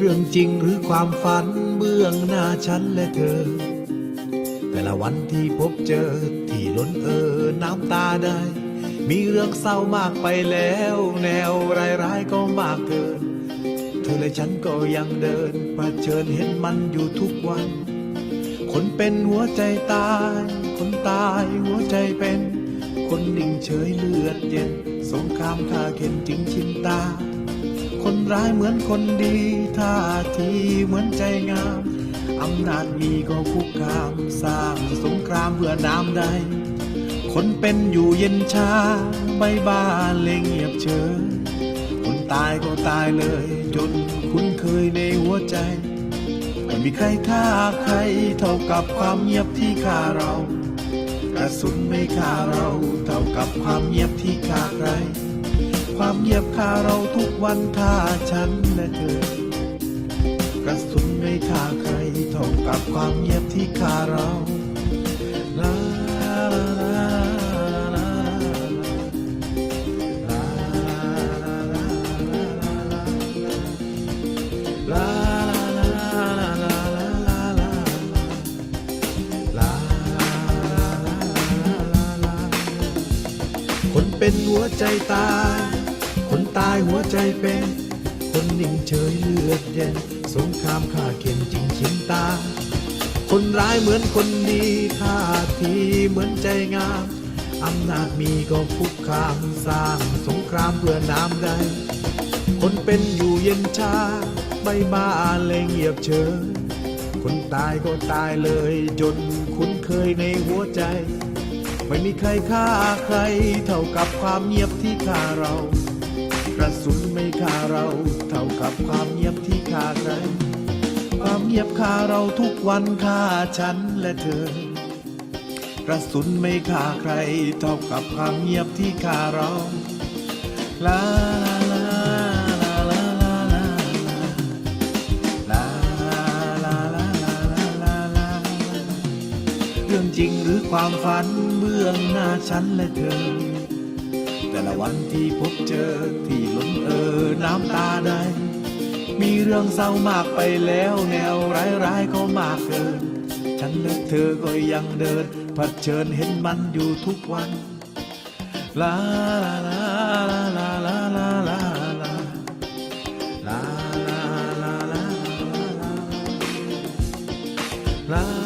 เรื่องจริงหรือความฝันเบื้องหน้าฉันและเธอ แต่ละวันที่พบเจอที่ล้นเออน้ำตาได้ มีเรื่องเศร้ามากไปแล้ว แนวร้ายๆก็มากเกิน เธอและฉันก็ยังเดินเผชิญเห็นมันอยู่ทุกวัน คนเป็นหัวใจตาย คนตายหัวใจเป็น คนนิ่งเฉยเลือดเย็น สงครามฆ่าเข็นจึงชินตา คนร้ายเหมือนคนดีท่าทีเหมือนใจงามอำนาจมีก็คุกคาม สร้างสงครามเพื่อน้ำใด คนเป็นอยู่เย็นชาใบบ้านเลยเงียบเฉยคนตายก็ตายเลย จนคุ้นเคยในหัวใจไม่มีใครฆ่าใครเท่ากับความเงียบที่ฆ่าเรา กระสุนไม่ฆ่าเราเท่ากับความเงียบที่ฆ่าใคร ความเงียบฆ่าเราทุกวันฆ่าฉันและเธอ กระสุนไม่ฆ่าใครเท่ากับความเงียบที่ฆ่าเรา คนเป็นหัวใจตาย คนตายหัวใจเป็น คนนิ่งเฉยเลือดเย็น สงครามฆ่าเข็นจริงชินตา คนร้ายเหมือนคนดีท่าทีเหมือนใจงาม อำนาจมีก็คุกคามสร้างสงครามเพื่อน้ำใดคนเป็นอยู่เย็นชาใบบ้าเลยเงียบเฉยคนตายก็ตายเลยจนคุ้นเคยในหัวใจ ไม่มีใครฆ่าใคร เท่ากับความเงียบที่ฆ่าเรากระสุนไม่ฆ่าเรา เท่ากับความเงียบที่ฆ่าใคร ความเงียบฆ่าเราทุกวันฆ่าฉันและเธอกระสุนไม่ฆ่าใคร เท่ากับความเงียบที่ฆ่าเราลา จริงหรือความฝันเบื้องหน้าฉันและเธอ แต่ละวันที่พบเจอที่ล้นเออน้ำตาได้มีเรื่องเศร้ามากไปแล้วแนวร้ายๆก็มากเกิน ฉันและเธอก็ยังเดินเผชิญเห็นมันอยู่ทุกวันลาลาลาลาลาลาลาลาลาลาลาลาลาลา